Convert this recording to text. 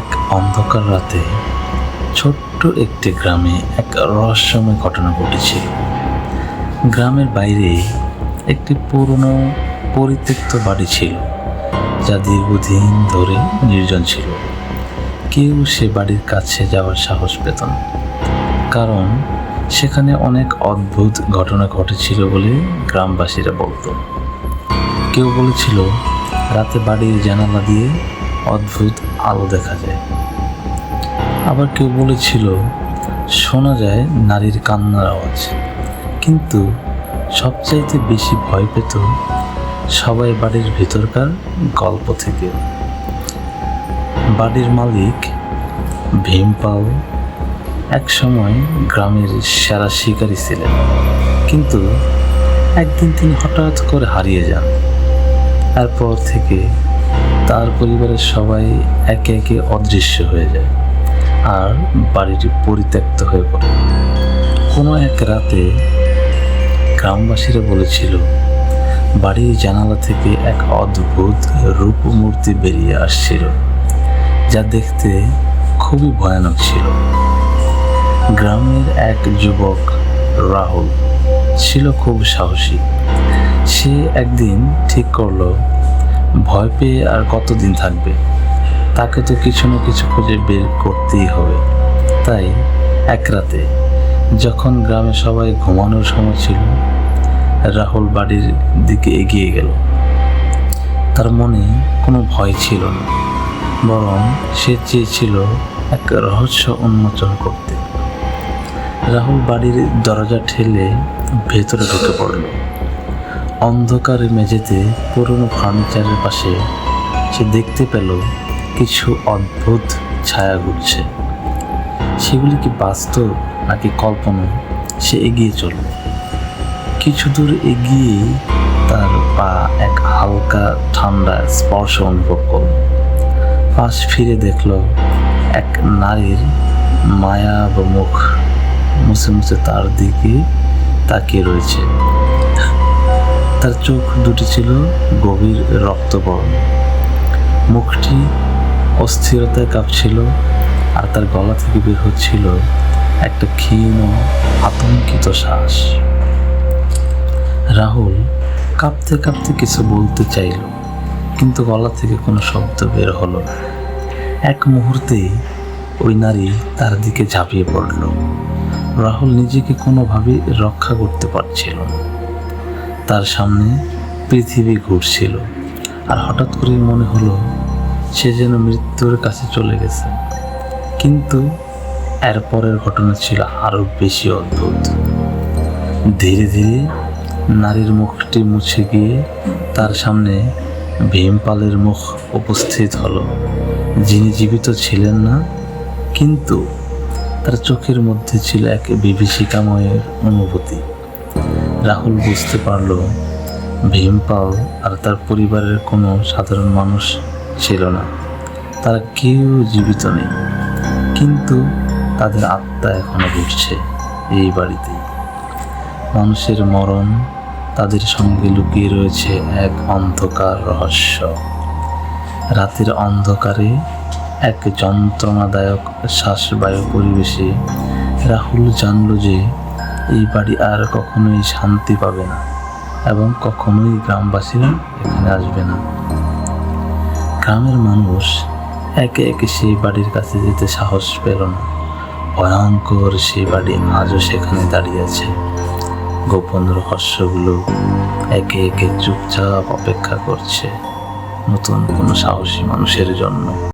এক অন্ধকার রাতে ছোট্ট একটি গ্রামে এক রহস্যময় ঘটনা ঘটেছিল গ্রামের বাইরে একটি পুরনো পরিত্যক্ত বাড়ি ছিল, যা দীর্ঘদিন ধরে নির্জন ছিল। কেউ সে বাড়ির কাছে যাওয়ার সাহস পেত না, কারণ সেখানে অনেক অদ্ভুত ঘটনা ঘটেছিল বলে গ্রামবাসীরা বলতো। কেউ বলেছিল, রাতে বাড়ির জানালা দিয়ে অদ্ভুত আলো দেখা যায়। আবার কেউ বলেছিল, শোনা যায় নারীর কান্নার আওয়াজ। কিন্তু সবচাইতে বেশি ভয় পেত সবাই বাড়ির ভিতরকার গল্প থেকে বাড়ির মালিক, ভীমপাল এক সময় গ্রামের সেরা শিকারী ছিলেন। কিন্তু একদিন তিনি হঠাৎ করে হারিয়ে যান। তারপর থেকে তার পরিবারের সবাই একে একে অদৃশ্য হয়ে যায় আর বাড়িটি পরিত্যক্ত হয়ে পড়ে। কোনো এক রাতে গ্রামবাসীরা বলেছিল, বাড়ির জানালা থেকে এক অদ্ভুত রূপমূর্তি বেরিয়ে আসছিল, যা দেখতে খুবই ভয়ানক ছিল। গ্রামের এক যুবক রাহুল ছিল খুব সাহসী। সে একদিন ঠিক করল ভয় পেয়ে আর কতদিন থাকবে? তাকে তো কিছু না কিছু খুঁজে বের করতেই হবে। তাই এক রাতে যখন গ্রামে সবাই ঘুমানোর সময় ছিল, রাহুল বাড়ির দিকে এগিয়ে গেল। তার মনে কোনো ভয় ছিল না, বরং সে চেয়েছিল এক রহস্য উন্মোচন করতে। রাহুল বাড়ির দরজা ঠেলে ভেতরে ঢুকে পড়ল। অন্ধকারে মেঝেতে পুরনো ফার্নিচারের পাশে সে দেখতে পেল কিছু অদ্ভুত ছায়া ঘুরছে। সেগুলি কি বাস্তব নাকি কল্পনা? সে এগিয়ে চলল। কিছু দূর এগিয়ে তার পা এক হালকা ঠান্ডা স্পর্শ অনুভব করল। পাশ ফিরে দেখল এক নারীর মায়া বা মুখ। মুছে মুছে তার দিকে তাকিয়ে রয়েছে। তার চোখ দুটি ছিল গভীর রক্তবর্ণ। মুখটি অস্থিরতায় কাঁপছিল আর তার গলা থেকে বের হচ্ছিল একটা ক্ষীণ আতঙ্কিত শ্বাস। রাহুল কাঁপতে কাঁপতে কিছু বলতে চাইল, কিন্তু গলা থেকে কোনো শব্দ বের হলো এক মুহূর্তেই ওই নারী তার দিকে ঝাঁপিয়ে পড়ল। রাহুল নিজেকে কোনোভাবে রক্ষা করতে পারছিল না। তার সামনে পৃথিবী ঘুরছিল। আর হঠাৎ করেই মনে হলো সে যেন মৃত্যুর কাছে চলে গেছে। কিন্তু এরপরের ঘটনা ছিল আরও বেশি অদ্ভুত। ধীরে ধীরে নারীর মুখটি মুছে গিয়ে তার সামনে ভীমপালের মুখ উপস্থিত হলো। যিনি জীবিত ছিলেন না, কিন্তু তার চোখের মধ্যে ছিল এক বিভীষিকাময়ের অনুভূতি। রাহুল বুঝতে পারল, ভীমপাল আর তার পরিবারের কোনো সাধারণ মানুষ ছিল না। তারা কেউ জীবিত নেই। কিন্তু তাদের আত্মা এখনও ঘুরছে এই বাড়িতেই মানুষের মরণ তাদের সঙ্গে লুকিয়ে রয়েছে এক অন্ধকার রহস্য। রাতের অন্ধকারে এক যন্ত্রণাদায়ক শ্বাসবায়ু পরিবেশে রাহুল জানল যে এই বাড়ি আর কখনোই শান্তি পাবে না এবং কখনোই গ্রামবাসীরা এখানে আসবে না। গ্রামের মানুষ একে একে সেই বাড়ির কাছে যেতে সাহস পেল না। ভয়ঙ্কর সেই বাড়ি আজও সেখানে দাঁড়িয়ে আছে। গোপন রহস্যগুলো একে একে চুপচাপ অপেক্ষা করছে নতুন কোনো সাহসী মানুষের জন্য।